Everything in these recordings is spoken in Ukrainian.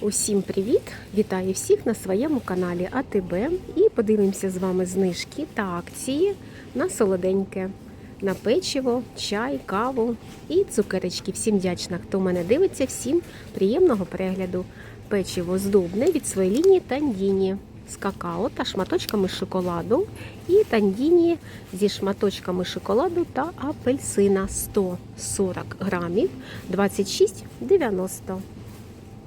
Усім привіт! Вітаю всіх на своєму каналі АТБ. І подивимося з вами знижки та акції на солоденьке, на печиво, чай, каву і цукерочки. Всім вдячна, хто мене дивиться, всім приємного перегляду. Печиво здобне від своєї лінії Тандіні. З какао та шматочками шоколаду, і тандіні зі шматочками шоколаду та апельсина. 140 грамів. 26,90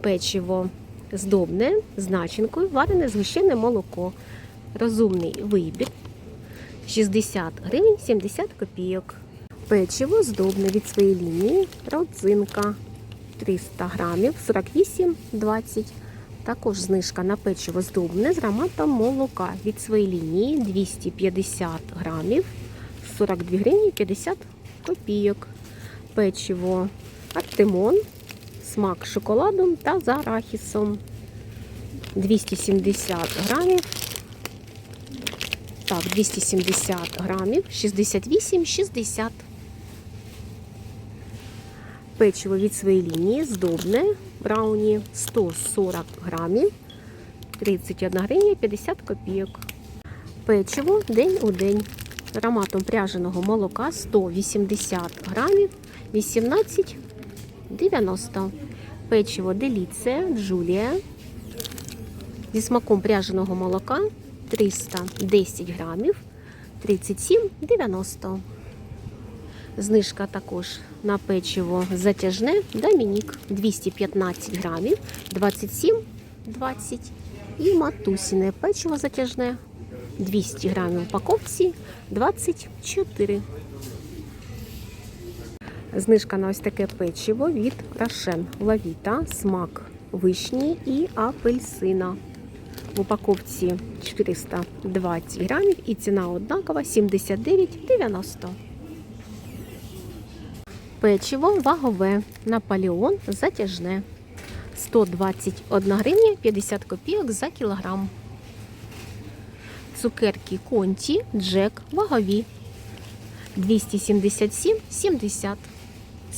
печиво здобне з начинкою, варене згущене молоко. Розумний вибір 60 гривень 70 копійок. Печиво здобне від своєї лінії, родзинка 300 грамів 48,20. Також знижка на печиво здобне з ароматом молока від своєї лінії 250 грамів 42 гривні 50 копійок. Печиво Артемон смак шоколадом та з арахісом. 270 грамів. Так, 270 грамів, 68,60. Печиво від своєї лінії здобне брауні 140 грамів, 31 гривня 50 копійок. Печиво день у день. Ароматом пряженого молока 180 грамів, 18 90. Печиво Деліце Джулія. Зі смаком пряженого молока 310 грамів 37,90. Знижка також на печиво затяжне Домінік 215 грамів 27,20. І матусіне печиво затяжне 200 грамів в упаковці 24. Знижка на ось таке печиво від Рошен Лавіта, смак вишні і апельсина. В упаковці 420 грамів і ціна однакова 79,90. Печиво вагове Наполеон затяжне 121 гривня 50 копійок за кілограм. Цукерки Конті Джек вагові 277,70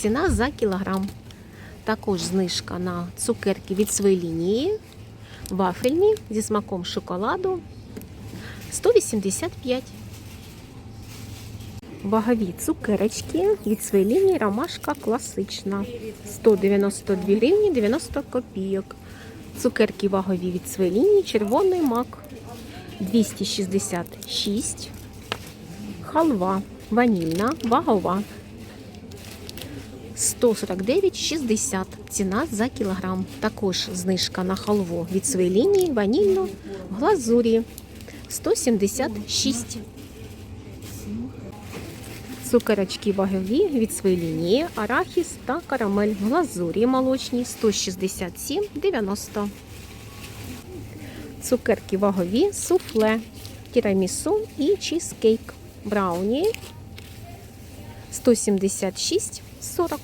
ціна за кілограм. Також знижка на цукерки від своєї лінії. Вафельні зі смаком шоколаду 185. Вагові цукерочки від своєї лінії ромашка класична 192 гривні 90 копійок. Цукерки вагові від своєї лінії червоний мак 266. Халва ванільна, вагова 149,60 ціна за кілограм. Також знижка на халву від своєї лінії ванільну в глазурі 176. Цукерочки вагові від своєї лінії, арахіс та карамель в глазурі молочні 167,90. Цукерки вагові, суфле, тірамісу і чізкейк. Брауні 176,40.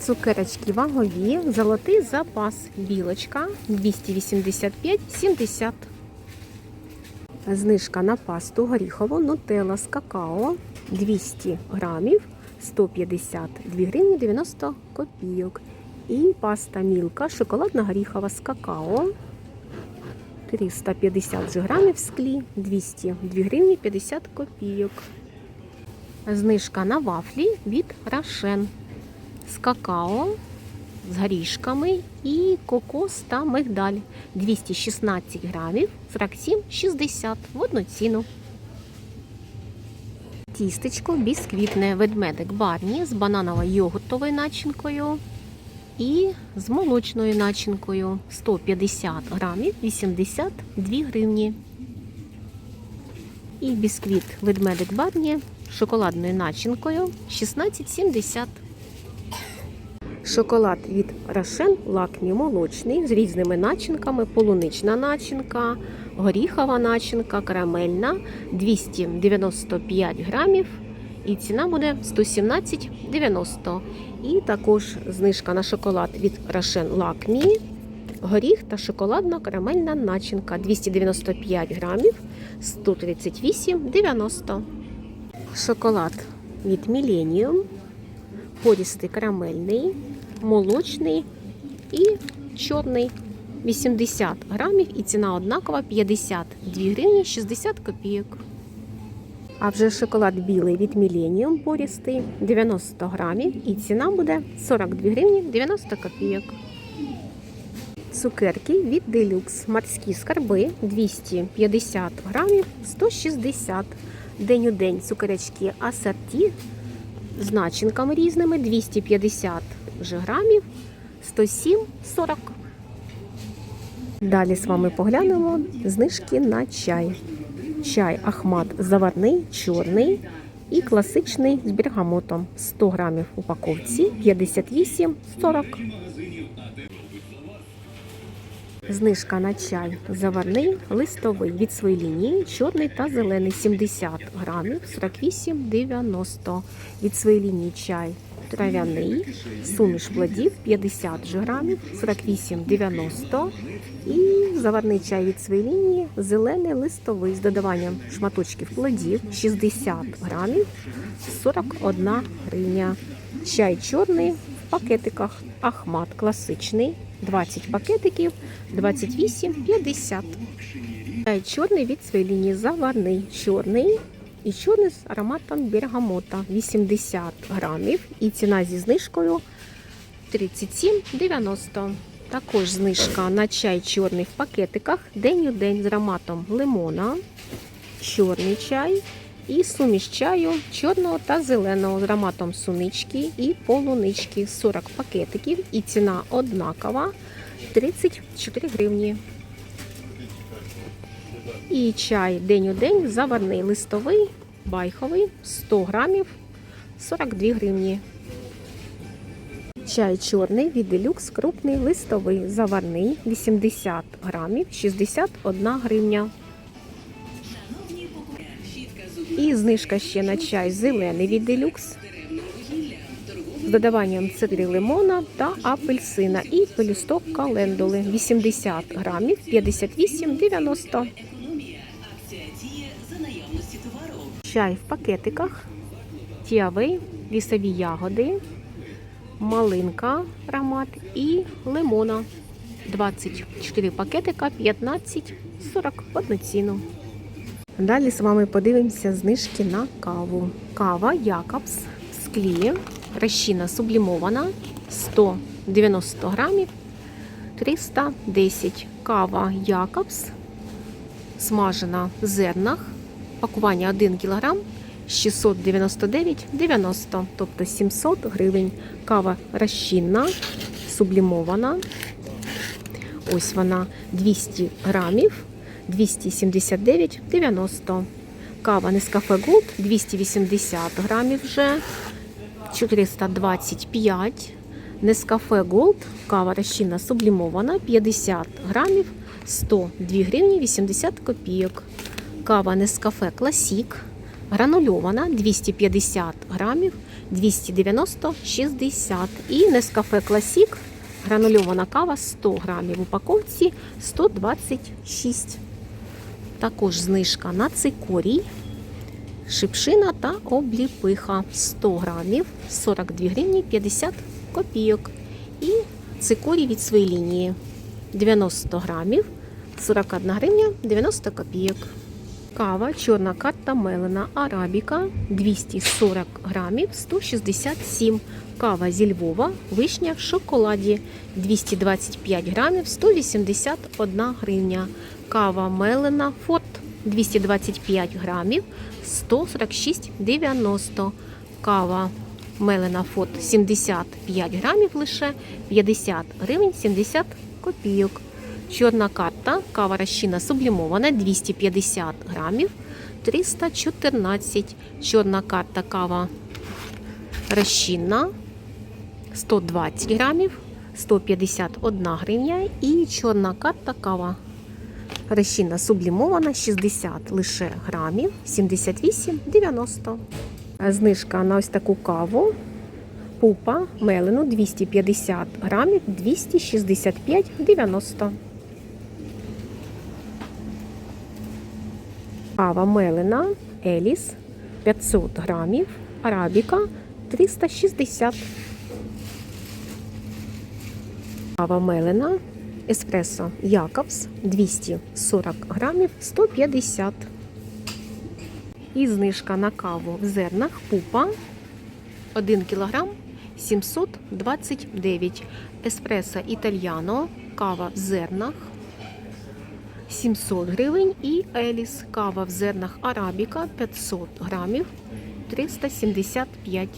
Цукерочки вагові, золотий запас, білочка 285,70. Знижка на пасту горіхову нутелла з какао 200 грамів 152 гривні 90 копійок. І паста мілка шоколадна горіхова з какао 350 грамів в склі 202 гривні 50 копійок. Знижка на вафлі від Рошен з какао, з горішками і кокос та мигдаль 216 грамів 47,60 в одну ціну. Тістечко бісквітне ведмедик барні з бананово-йогуртовою начинкою і з молочною начинкою 150 грамів 82 гривні. І бісквіт ведмедик барні шоколадною начинкою 16,70. Шоколад від Рошен лакмі молочний з різними начинками, полунична начинка, горіхова начинка, карамельна 295 грамів. І ціна буде 117,90. І також знижка на шоколад від Рошен Лакмі, горіх та шоколадна карамельна начинка 295 грамів 138,90. Шоколад від Millennium, порістий карамельний, молочний і чорний 80 грамів і ціна однакова 52 гривні 60 копійок. А вже шоколад білий від Millennium порістий 90 грамів і ціна буде 42 гривні 90 копійок. Цукерки від Deluxe морські скарби 250 грамів 160. День у день цукеречки асорті з начинками різними 250 же грамів 107,40. Далі з вами поглянемо знижки на чай. Чай Ахмат заварний, чорний і класичний з бергамотом. 100 грамів упаковці 58,40. Знижка на чай заварний, листовий від своєї лінії, чорний та зелений 70 грамів 48,90. Від своєї лінії чай трав'яний, суміш плодів 50 же грамів 48,90. І заварний чай від своєї лінії зелений листовий з додаванням шматочків плодів 60 грамів 41 гривня. Чай чорний в пакетиках Ахмат класичний 20 пакетиків 28,50. Чай чорний від своєї заварний чорний і чорний з ароматом бергамота 80 грамів і ціна зі знижкою 37,90. Також знижка на чай чорний в пакетиках день у день з ароматом лимона, чорний чай і суміш чаю чорного та зеленого з ароматом сунички і полунички 40 пакетиків і ціна однакова 34 гривні. І чай день у день заварний листовий, байховий 100 грамів 42 гривні. Чай чорний від делюкс крупний листовий заварний 80 грамів 61 гривня. І знижка ще на чай зелений від делюкс з додаванням цедри лимона та апельсина і пелюсток календули 80 грамів 58,90. Чай в пакетиках, тіавей, лісові ягоди, малинка аромат і лимона. 24 пакетика 15,40 в одну ціну. Далі з вами подивимося знижки на каву. Кава Якобс в склі, розчина сублімована 190 грамів 310. Кава Якобс смажена в зернах. Пакування 1 кг 699,90, тобто 700 гривень. Кава розчинна, сублімована. Ось вона 200 грамів 279,90. Кава Nescafe Gold 280 грамів вже 425. Nescafe Gold, кава розчинна сублімована 50 грамів 102 гривні 80 копійок. Кава Nescafe Classic гранульована 250 грамів 290,60. І Nescafe Classic гранульована кава 100 грамів в упаковці 126. Також знижка на цикорій, шипшина та обліпиха 100 грамів 42 гривні 50 копійок. І цикорій від своєї лінії 90 грамів 41 гривня 90 копійок. Кава, чорна карта мелена, арабіка 240 грамів 167. Кава зі Львова, вишня в шоколаді 225 грамів 181 гривня. Кава мелена форт 225 грамів 146,90. Кава мелена форт 75 грамів лише 50 гривень 70 копійок. Чорна карта, кава розчина сублімована 250 грамів 314. Чорна карта кава розчинна 120 грамів 151 гривня. І чорна карта кава розчинна сублімована 60 лише грамів 78,90. Знижка на ось таку каву. Пупа мелену 250 грамів 265,90. Кава мелена Еліс 500 грамів, арабіка 360. Кава мелена, еспресо Якобс 240 грамів 150. І знижка на каву в зернах пупа 1 кг 729. Еспресо італьяно, кава в зернах 700 гривень. І Еліс кава в зернах арабіка 500 грамів 375